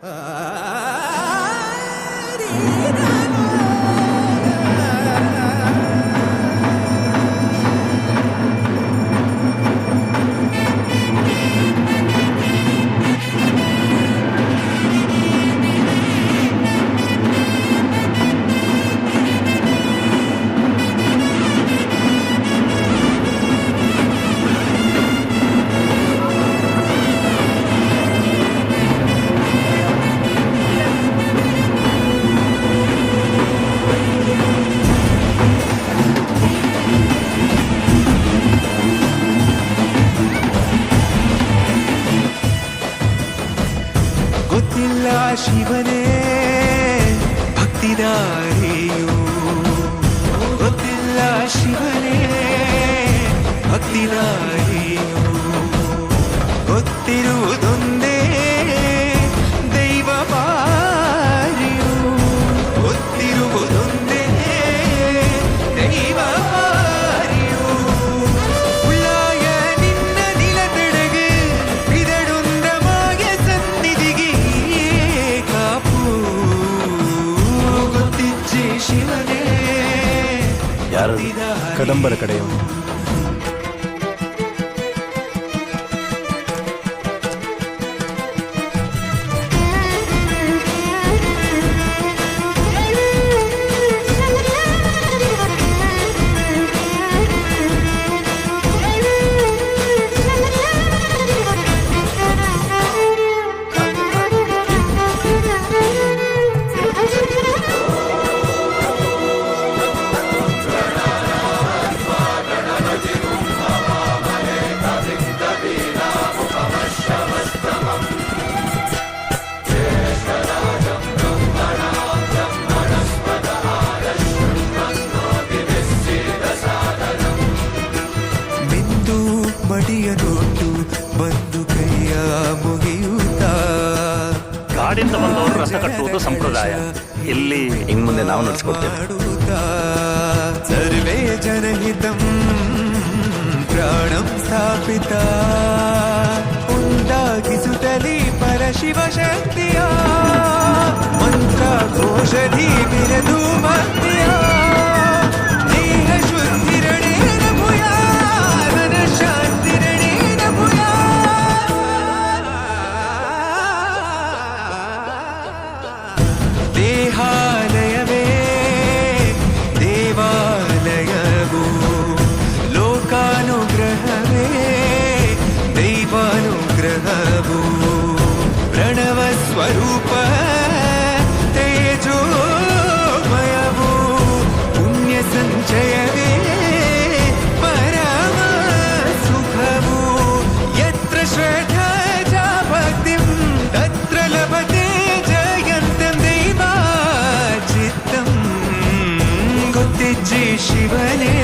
Ah. ಶಿವನೇ ಭಕ್ತಿದಾರಿಯು ಗೊತ್ತಿಲ್ಲ ಶಿವನೇ ಭಕ್ತಿದಾರಿಯು ಗೊತ್ತಿರುವುದೊಂದೇ ಗೊತ್ತಿಚ್ಚೆ ಶಿವನೇ ಯಾರದು ಕದಂಬರ ಕಡೆಯವನು ಮಡಿಯ ನೋಟು ಬಂದು ಕೈಯ ಮುಗಿಯುತ್ತಾ? ಕಾಡಿಂದ ಬಂದವರು ರಸ ಕಟ್ಟುವುದು ಸಂಪ್ರದಾಯ. ಇಲ್ಲಿ ಇನ್ನು ಮುಂದೆ ನಾವು ನಡೆಸ್ಕೊಡ್ತೇವೆ. ಸರ್ವೇ ಜನಹಿತಂ ಪ್ರಾಣಂ ಸ್ಥಾಪಿತ. ಉಂಟಾಗಿಸುತ್ತಲಿ ಪರಶಿವ ಶಕ್ತಿಯ. ಮಂತ್ರ ಘೋಷಧಿ ಬಿರದು ಭಕ್ತಿಯ ಪ್ರಣವವು ಪ್ರಣವ ಸ್ವರೂಪ ತೇಜೋಮಯವು ಪುಣ್ಯ ಸಂಚಯವೇ ಪರಮ ಸುಖವು ಯತ್ರ ಶ್ರದ್ಧಾ ಭಕ್ತಿಂ ತತ್ರ ಲಭತೆ ಜಯಂತಂ ದೈವ ಚಿತ್ತಂ ಗೊತ್ತಿಜ್ಜಿ ಶಿವನೇ